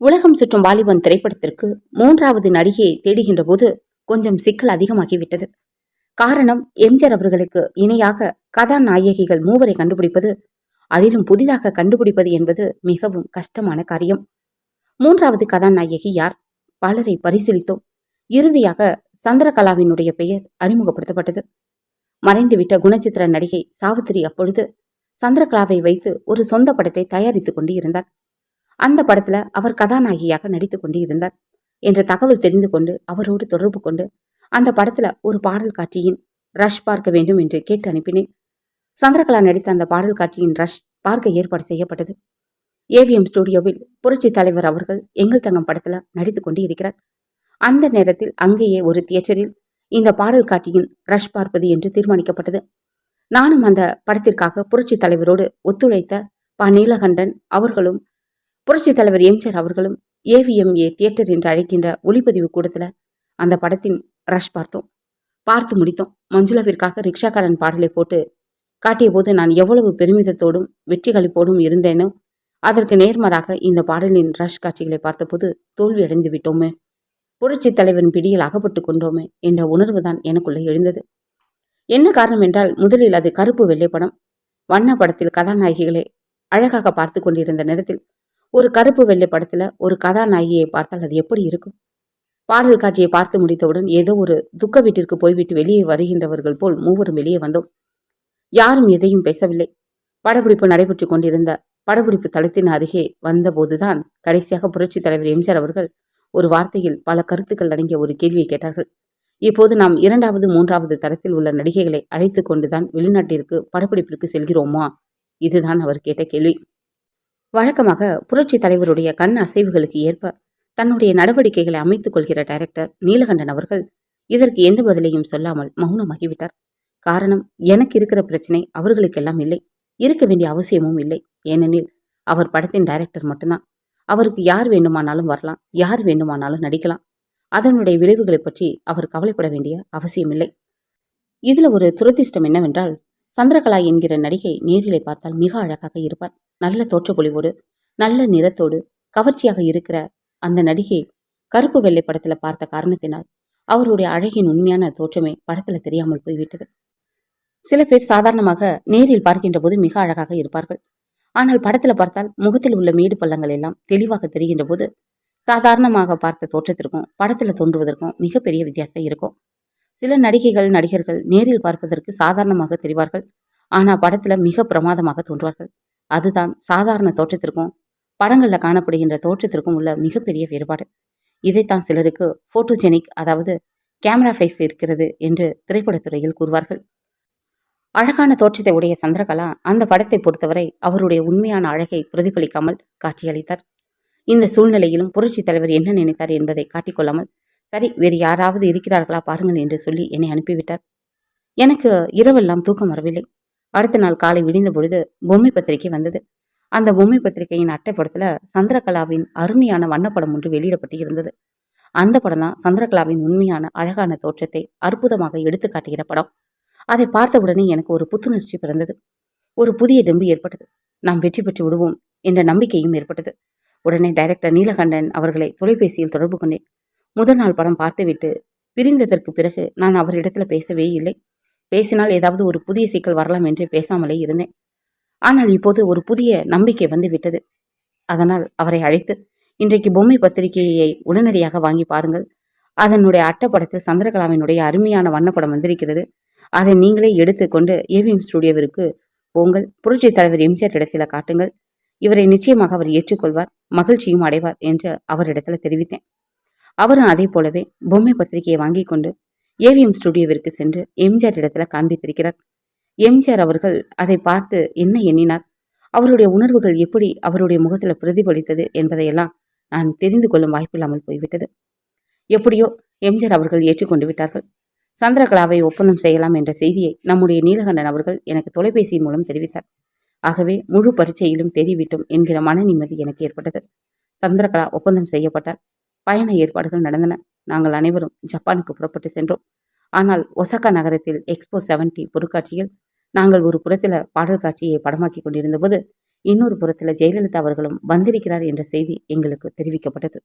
உலகம் சுற்றும் வாலிபன் திரைப்படத்திற்கு மூன்றாவது நடிகையை தேடுகின்ற போது கொஞ்சம் சிக்கல் அதிகமாகிவிட்டது. காரணம் எம்ஜிஆர் அவர்களுக்கு இணையாக கதாநாயகிகள் மூவரை கண்டுபிடிப்பது அதிலும் புதிதாக கண்டுபிடிப்பது என்பது மிகவும் கஷ்டமான காரியம். மூன்றாவது கதாநாயகி யார்? பலரை பரிசீலித்தோம். இறுதியாக சந்திரகலாவினுடைய பெயர் அறிமுகப்படுத்தப்பட்டது. மறைந்துவிட்ட குணச்சித்திர நடிகை சாவித்திரி அப்பொழுது சந்திரகலாவை வைத்து ஒரு சொந்த படத்தை தயாரித்துக் கொண்டு இருந்தார் அந்த படத்துல அவர் கதாநாயகியாக நடித்து கொண்டு இருந்தார் என்ற தகவல் தெரிந்து கொண்டு அவரோடு தொடர்பு கொண்டு அந்த படத்துல ஒரு பாடல் காட்சியின் ரஷ் பார்க்க வேண்டும் என்று கேட்டு அனுப்பினேன். சந்திரகலா நடித்த அந்த பாடல் காட்சியின் ரஷ் பார்க்க ஏற்பாடு செய்யப்பட்டது. ஏவிஎம் ஸ்டுடியோவில் புரட்சி தலைவர் அவர்கள் எங்கள் தங்கம் படத்துல நடித்து கொண்டு இருக்கிறார் அந்த நேரத்தில் அங்கேயே ஒரு தியேட்டரில் இந்த பாடல் காட்சியின் ரஷ் பார்ப்பது என்று தீர்மானிக்கப்பட்டது. நானும் அந்த படத்திற்காக புரட்சி தலைவரோடு ஒத்துழைத்த ப. நீலகண்டன் அவர்களும் புரட்சி தலைவர் எம்ஜிஆர் அவர்களும் ஏவிஎம்ஏ தியேட்டர் என்று அழைக்கின்ற ஒளிப்பதிவு கூடத்தில் அந்த படத்தின் ரஷ் பார்த்தோம். பார்த்து முடித்தோம். மஞ்சுளாவிற்காக ரிக்ஷாக்காரன் பாடலை போட்டு காட்டிய போது நான் எவ்வளவு பெருமிதத்தோடும் வெற்றிகளிப்போடும் இருந்தேனோ அதற்கு நேர்மாறாக இந்த பாடலின் ரஷ் காட்சிகளை பார்த்தபோது தோல்வி அடைந்து விட்டோமே. புரட்சி தலைவரின் பிடியில் அகப்பட்டு கொண்டோமே என்ற உணர்வு தான் எனக்குள்ளே எழுந்தது. என்ன காரணம் என்றால் முதலில் அது கருப்பு வெள்ளை படம் வண்ண படத்தில் கதாநாயகிகளை அழகாக பார்த்து கொண்டிருந்த நேரத்தில் ஒரு கருப்பு வெள்ளை படத்துல ஒரு கதாநாயகியை பார்த்தால் அது எப்படி இருக்கும்? பாடல் காட்சியை பார்த்து முடித்தவுடன் ஏதோ ஒரு துக்க வீட்டிற்கு போய்விட்டு வெளியே வருகின்றவர்கள் போல் மூவரும் வெளியே வந்தோம். யாரும் எதையும் பேசவில்லை. படப்பிடிப்பு நடைபெற்று கொண்டிருந்த படப்பிடிப்பு தளத்தின் அருகே வந்தபோதுதான் கடைசியாக புரட்சி தலைவர் எம்ஜிஆர் அவர்கள் ஒரு வார்த்தையில் பல கருத்துக்கள் அடங்கிய ஒரு கேள்வியை கேட்டார்கள். இப்போது நாம் இரண்டாவது மூன்றாவது தரத்தில் உள்ள நடிகைகளை அழைத்து கொண்டுதான் வெளிநாட்டிற்கு படப்பிடிப்பிற்கு செல்கிறோமா? இதுதான் அவர் கேட்ட கேள்வி. வழக்கமாக புரட்சி தலைவருடைய கண் அசைவுகளுக்கு ஏற்ப தன்னுடைய நடவடிக்கைகளை அமைத்துக் கொள்கிற டைரக்டர் நீலகண்டன் அவர்கள் இதற்கு எந்த பதிலையும் சொல்லாமல் மௌனமாகிவிட்டார். காரணம் எனக்கு இருக்கிற பிரச்சனை அவர்களுக்கெல்லாம் இல்லை. இருக்க வேண்டிய அவசியமும் இல்லை. ஏனெனில் அவர் படத்தின் டைரக்டர் மட்டும்தான். அவருக்கு யார் வேண்டுமானாலும் வரலாம் யார் வேண்டுமானாலும் நடிக்கலாம். அதனுடைய விளைவுகளை பற்றி அவர் கவலைப்பட வேண்டிய அவசியமில்லை இதில் ஒரு துரதிர்ஷ்டம் என்னவென்றால் சந்திரகலா என்கிற நடிகை நேரிலை பார்த்தால் மிக அழகாக இருப்பார். நல்ல தோற்றப்பொழிவோடு நல்ல நிறத்தோடு கவர்ச்சியாக இருக்கிற அந்த நடிகை கருப்பு வெள்ளை படத்துல பார்த்த காரணத்தினால் அவருடைய அழகின் உண்மையான தோற்றமே படத்துல தெரியாமல் போய்விட்டது. சில பேர் சாதாரணமாக நேரில் பார்க்கின்ற போது மிக அழகாக இருப்பார்கள். ஆனால் படத்துல பார்த்தால் முகத்தில் உள்ள மேடு பள்ளங்கள் எல்லாம் தெளிவாக தெரிகின்ற போது சாதாரணமாக பார்த்த தோற்றத்திற்கும் படத்துல தோன்றுவதற்கும் மிகப்பெரிய வித்தியாசம் இருக்கும். சில நடிகைகள் நடிகர்கள் நேரில் பார்ப்பதற்கு சாதாரணமாக தெரிவார்கள். ஆனால் படத்துல மிக பிரமாதமாக தோன்றுவார்கள். அதுதான் சாதாரண தோற்றத்திற்கும் படங்களில் காணப்படுகின்ற தோற்றத்திற்கும் உள்ள மிகப்பெரிய வேறுபாடு. இதைத்தான் சிலருக்கு போட்டோஜெனிக் அதாவது கேமரா ஃபேஸ் இருக்கிறது என்று திரைப்படத்துறையில் கூறுவார்கள். அழகான தோற்றத்தை உடைய சந்திரகலா அந்த படத்தை பொறுத்தவரை அவருடைய உண்மையான அழகை பிரதிபலிக்காமல் காட்சியளித்தார். இந்த சூழ்நிலையிலும் புரட்சி தலைவர் என்ன நினைத்தார் என்பதை காட்டிக்கொள்ளாமல் சரி வேறு யாராவது இருக்கிறார்களா பாருங்கள் என்று சொல்லி என்னை அனுப்பிவிட்டார். எனக்கு இரவெல்லாம் தூக்கம் வரவில்லை. அடுத்த நாள் காலை விடிந்த பொழுது பொம்மை பத்திரிகை வந்தது. அந்த பொம்மை பத்திரிகையின் அட்டைப்படத்துல சந்திரகலாவின் அருமையான வண்ணப்படம் ஒன்று வெளியிடப்பட்டு இருந்தது அந்த படம் தான் சந்திரகலாவின் உண்மையான அழகான தோற்றத்தை அற்புதமாக எடுத்து காட்டுகிற படம். அதை பார்த்தவுடனே எனக்கு ஒரு புத்துணர்ச்சி பிறந்தது. ஒரு புதிய தெம்பு ஏற்பட்டது. நாம் வெற்றி பெற்று விடுவோம் என்ற நம்பிக்கையும் ஏற்பட்டது. உடனே டைரக்டர் நீலகண்டன் அவர்களை தொலைபேசியில் தொடர்பு கொண்டேன். முதல் நாள் படம் பார்த்துவிட்டு பிரிந்ததற்கு பிறகு நான் அவரிடத்துல பேசவே இல்லை. பேசினால் ஏதாவது ஒரு புதிய சிக்கல் வரலாம் என்று பேசாமலே இருந்தேன். ஆனால் இப்போது ஒரு புதிய நம்பிக்கை வந்து விட்டது. அதனால் அவரை அழைத்து இன்றைக்கு பொம்மை பத்திரிகையை உடனடியாக வாங்கி பாருங்கள். அதனுடைய அட்டப்படத்தில் சந்திரகலாவினுடைய அருமையான வண்ணப்படம் வந்திருக்கிறது. அதை நீங்களே எடுத்துக்கொண்டு ஏவிஎம் ஸ்டுடியோவிற்கு போங்கள். புரட்சி தலைவர் எம்ஜிஆர் இடத்தில் காட்டுங்கள். இவரை நிச்சயமாக அவர் ஏற்றுக்கொள்வார். மகிழ்ச்சியும் அடைவார் என்று அவரிடத்தில் தெரிவித்தேன். அவரும் அதே போலவே பொம்மை பத்திரிகையை வாங்கி கொண்டு ஏவிஎம் ஸ்டுடியோவிற்கு சென்று எம்ஜிஆர் இடத்துல காண்பித்திருக்கிறார். எம்ஜிஆர் அவர்கள் அதை பார்த்து என்ன எண்ணினார்? அவருடைய உணர்வுகள் எப்படி அவருடைய முகத்தில் பிரதிபலித்தது என்பதையெல்லாம் நான் தெரிந்து கொள்ளும் வாய்ப்பில்லாமல் போய்விட்டது. எப்படியோ எம்ஜிஆர் அவர்கள் ஏற்றுக்கொண்டு விட்டார்கள். சந்திரகலாவை ஒப்பந்தம் செய்யலாம் என்ற செய்தியை நம்முடைய நீலகண்டன் அவர்கள் எனக்கு தொலைபேசியின் மூலம் தெரிவித்தார். ஆகவே முழு பரீட்சையிலும் தெரிவிட்டோம் என்கிற மன நிம்மதி எனக்கு ஏற்பட்டது. சந்திரகலா ஒப்பந்தம் செய்யப்பட்டார். பயண ஏற்பாடுகள் நடந்தன. நாங்கள் அனைவரும் ஜப்பானுக்கு புறப்பட்டு சென்றோம். ஆனால் ஒசக்கா நகரத்தில் எக்ஸ்போ செவன்டி பொருட்காட்சியில் நாங்கள் ஒரு புறத்தில் பாடல் காட்சியை படமாக்கி கொண்டிருந்தபோது இன்னொரு புறத்தில் ஜெயலலிதா அவர்களும் வந்திருக்கிறார் என்ற செய்தி எங்களுக்கு தெரிவிக்கப்பட்டது.